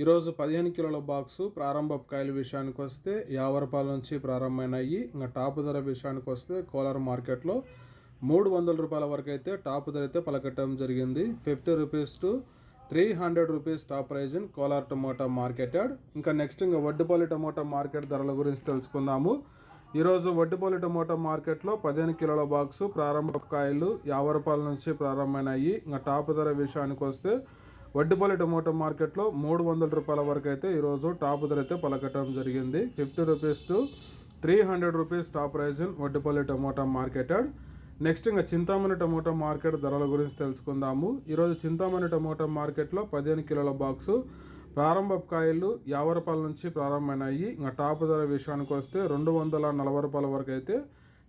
ఈరోజు పదిహేను కిలోల బాక్సు ప్రారంభ కాయల విషయానికి వస్తే యావరపాల నుంచి ప్రారంభమైనాయి. ఇంకా టాప్ ధర విషయానికి వస్తే కోలార్ మార్కెట్లో మూడు వందల రూపాయల వరకు అయితే టాప్ ధర అయితే పలకట్టడం జరిగింది. Fifty rupees to three hundred rupees top prize in Kolar tomato marketed ఇంకా నెక్స్ట్ ఇంకా వడ్డుపల్లి టమోటా మార్కెట్ ధరల గురించి తెలుసుకుందాము. ఈరోజు వడ్డుపల్లి టమోటా మార్కెట్లో పదిహేను కిలోల బాక్సు ప్రారంభ కాయలు యాభై రూపాయల నుంచి ప్రారంభమైనాయి. ఇంకా టాప్ ధర విషయానికి వస్తే వడ్డిపల్లి టమోటో మార్కెట్లో మూడు వందల రూపాయల వరకు అయితే ఈరోజు టాప్ ధర అయితే పలకటం జరిగింది. Fifty rupees to three hundred rupees top price in Vaddipalli tomato marketed. Next ఇంకా చింతామణి టమోటా మార్కెట్ ధరల గురించి తెలుసుకుందాము. ఈరోజు చింతామణి టమోటా మార్కెట్లో పదిహేను కిలోల బాక్సు ప్రారంభ కాయలు యాభై రూపాయల నుంచి ప్రారంభమైనాయి. ఇంకా టాప్ ధర విషయానికి వస్తే రెండు వందల నలభై రూపాయల వరకు అయితే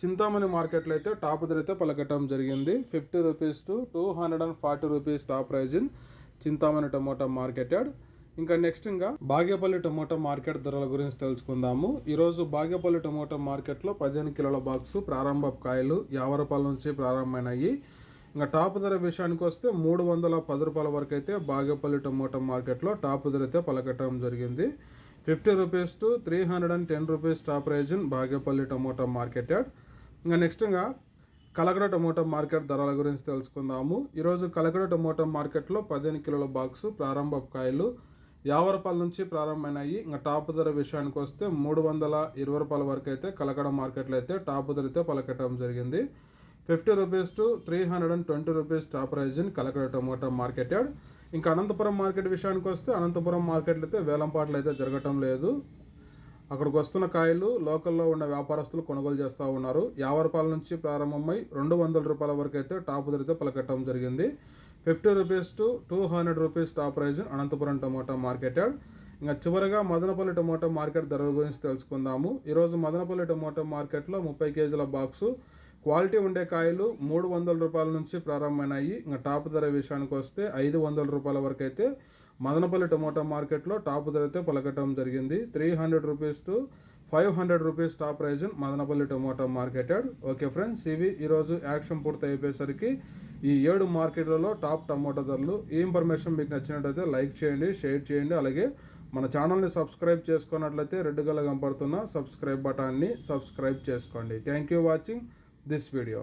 చింతామణి మార్కెట్లో అయితే టాప్ ధర అయితే పలకటం జరిగింది. Fifty rupees to two hundred and forty rupees top prize in Chintamani tomato marketed. ఇంకా నెక్స్ట్ ఇంకా బాగేపల్లి టమోటా మార్కెట్ ధరల గురించి తెలుసుకుందాము. ఈరోజు బాగేపల్లి టమోటా మార్కెట్లో పదిహేను కిలోల బాక్స్ ప్రారంభ కాయలు యాభై రూపాయల నుంచి ప్రారంభమైనాయి. ఇంకా టాప్ ధర విషయానికి వస్తే మూడు వందల పది రూపాయల వరకు అయితే బాగేపల్లి టమోటా మార్కెట్లో టాప్ ధర అయితే పలకటం జరిగింది. Fifty rupees to three hundred and ten rupees top prize in Bagepalli tomato marketed. ఇంకా నెక్స్ట్ ఇంకా కలకడ టొమాటో మార్కెట్ ధరల గురించి తెలుసుకుందాము. ఈరోజు కలకడ టొమాటో మార్కెట్లో పదిహేను కిలోల బాక్సు ప్రారంభ కాయలు యాభై రూపాయల నుంచి ప్రారంభమైనాయి. ఇంకా టాప్ ధర విషయానికి వస్తే మూడు వందల ఇరవై రూపాయల వరకు అయితే కలకడ మార్కెట్లో అయితే టాప్ ధర అయితే పలకటం జరిగింది. Fifty rupees to three hundred and twenty rupees top prize in Kalakada tomato marketed ఇంకా అనంతపురం మార్కెట్ విషయానికి వస్తే అనంతపురం మార్కెట్లో అయితే వేలంపాట్లు అయితే జరగటం లేదు. అక్కడికి వస్తున్న కాయలు లోకల్లో ఉన్న వ్యాపారస్తులు కొనుగోలు చేస్తూ ఉన్నారు. యాభై రూపాయల నుంచి ప్రారంభమై రెండు వందల రూపాయల వరకు అయితే టాప్ ధరతో పలకట్టడం జరిగింది. Fifty rupees to two hundred rupees top prize Anantapuram tomato marketed. ఇంకా చివరిగా మదనపల్లి టమోటా మార్కెట్ ధరల గురించి తెలుసుకుందాము. ఈరోజు మదనపల్లి టమోటా మార్కెట్లో ముప్పై కేజీల బాక్సు క్వాలిటీ ఉండే కాయలు మూడు వందల రూపాయల నుంచి ప్రారంభమైనాయి. ఇంకా టాప్ ధర విషయానికి వస్తే ఐదు వందల రూపాయల వరకు అయితే మదనపల్లి టమోటా మార్కెట్లో టాప్ ధర అయితే పలకటం జరిగింది. Three hundred rupees to five hundred rupees top prize Madanapalle tomato marketed. Okay friends ఇవి ఈరోజు యాక్షన్ పూర్తి అయిపోయేసరికి ఈ ఏడు మార్కెట్లలో టాప్ టమోటా ధరలు. ఈ ఇన్ఫర్మేషన్ మీకు నచ్చినట్లయితే లైక్ చేయండి షేర్ చేయండి. అలాగే మన ఛానల్ని సబ్స్క్రైబ్ చేసుకున్నట్లయితే రెడ్ కలర్ కనపడుతున్న సబ్స్క్రైబ్ బటాన్ని సబ్స్క్రైబ్ చేసుకోండి. Thank you watching this video.